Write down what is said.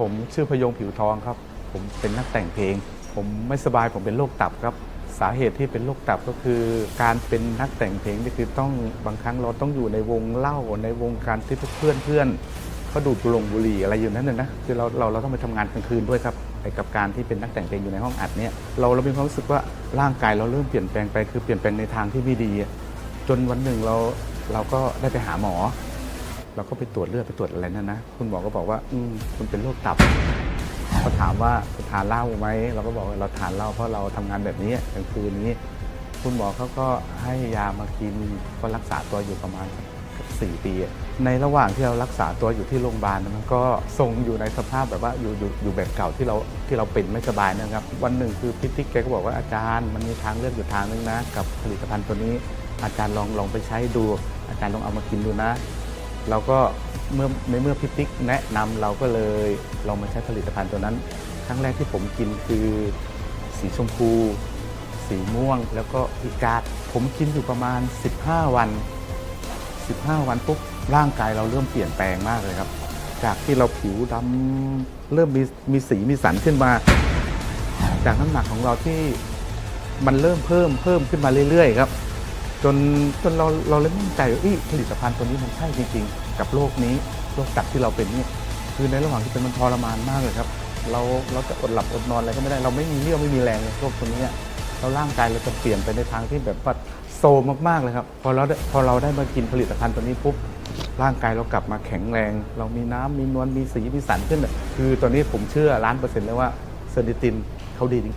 ผมชื่อพยงผิวทองครับ ผมเป็นนักแต่งเพลง ผมไม่สบายผมเป็นโรคตับครับ สาเหตุที่เป็นโรคตับก็คือ การเป็นนักแต่งเพลงนี่คือต้องบางครั้งเราต้องอยู่ในวงเล่าในวงการที่เพื่อนเพื่อนเขาดูดบุหรงบุหรี่อะไรอยู่นั่นน่ะนะคือเราเราเราต้องไปทำงานกลางคืนด้วยครับไอ้กับการที่เป็นนักแต่งเพลงอยู่ในห้องอัดเนี่ยเราเรามีความรู้สึกว่าร่างกายเราเริ่มเปลี่ยนแปลงไปคือเปลี่ยนแปลงในทางที่ไม่ดี จนวันหนึ่งเราเราก็ได้ไปหาหมอ เราก็ไปตรวจเลือดไปตรวจอะไรนั่นนะคุณหมอก็บอกว่า อืมคุณเป็นโรคตับเขาถามว่าทานเหล้าไหมเราก็บอกว่าเราทานเหล้าเพราะเราทำงานแบบนี้กลางคืนนี้ คุณหมอเขาก็ให้ยามากินก็รักษาตัวอยู่ประมาณสักสี่ปี ในระหว่างที่เรารักษาตัวอยู่ที่โรงพยาบาลมันก็ทรงอยู่ในสภาพแบบว่าอยู่อยู่อยู่แบบเก่าที่เราที่เราเป็นไม่สบายนะครับ วันหนึ่งคือพิติกแกก็บอกว่าอาจารย์มันมีทางเลือกอยู่ทางนึงนะ กับผลิตภัณฑ์ตัวนี้อาจารย์ลองลองไปใช้ดู อาจารย์ลองเอามากินดูนะ เราก็เมื่อในเมื่อพิติกแนะนำเราก็เลยลองมาใช้ผลิตภัณฑ์ตัวนั้น ครั้งแรกที่ผมกินคือสีชมพู สีม่วงแล้วก็อีกาดผมกินอยู่ประมาณ 15 วัน 15 วันปุ๊บร่างกายเราเริ่มเปลี่ยนแปลงมากเลยครับ จากที่เราผิวดำเริ่มมีมีสีมีสันขึ้นมา จากน้ำหนักของเราที่มันเริ่มเพิ่มเพิ่มขึ้นมาเรื่อยๆครับ จนจนเราเราเลยมั่นใจว่าอ้ยผลิตภัณฑ์ตัวนี้มันใช่จริงๆ กับโรคนี้โรคตับที่เราเป็นเนี่ยคือในระหว่างที่เป็นมันทรมานมากเลยครับ เราเราจะอดหลับอดนอนอะไรก็ไม่ได้เราไม่มีเรี่ยวไม่มีแรงเลยโรคตัวนี้เราร่างกายเราจะเปลี่ยนไปในทางที่แบบว่าโซมากๆเลยครับพอเราได้พอเราได้มากินผลิตภัณฑ์ตัวนี้ปุ๊บร่างกายเรากลับมาแข็งแรง เรามีน้ำมีนวลมีสีมีสันขึ้น คือตอนนี้ผมเชื่อล้านเปอร์เซ็นต์เลยว่าเซอร์ดิตินเขาดีจริง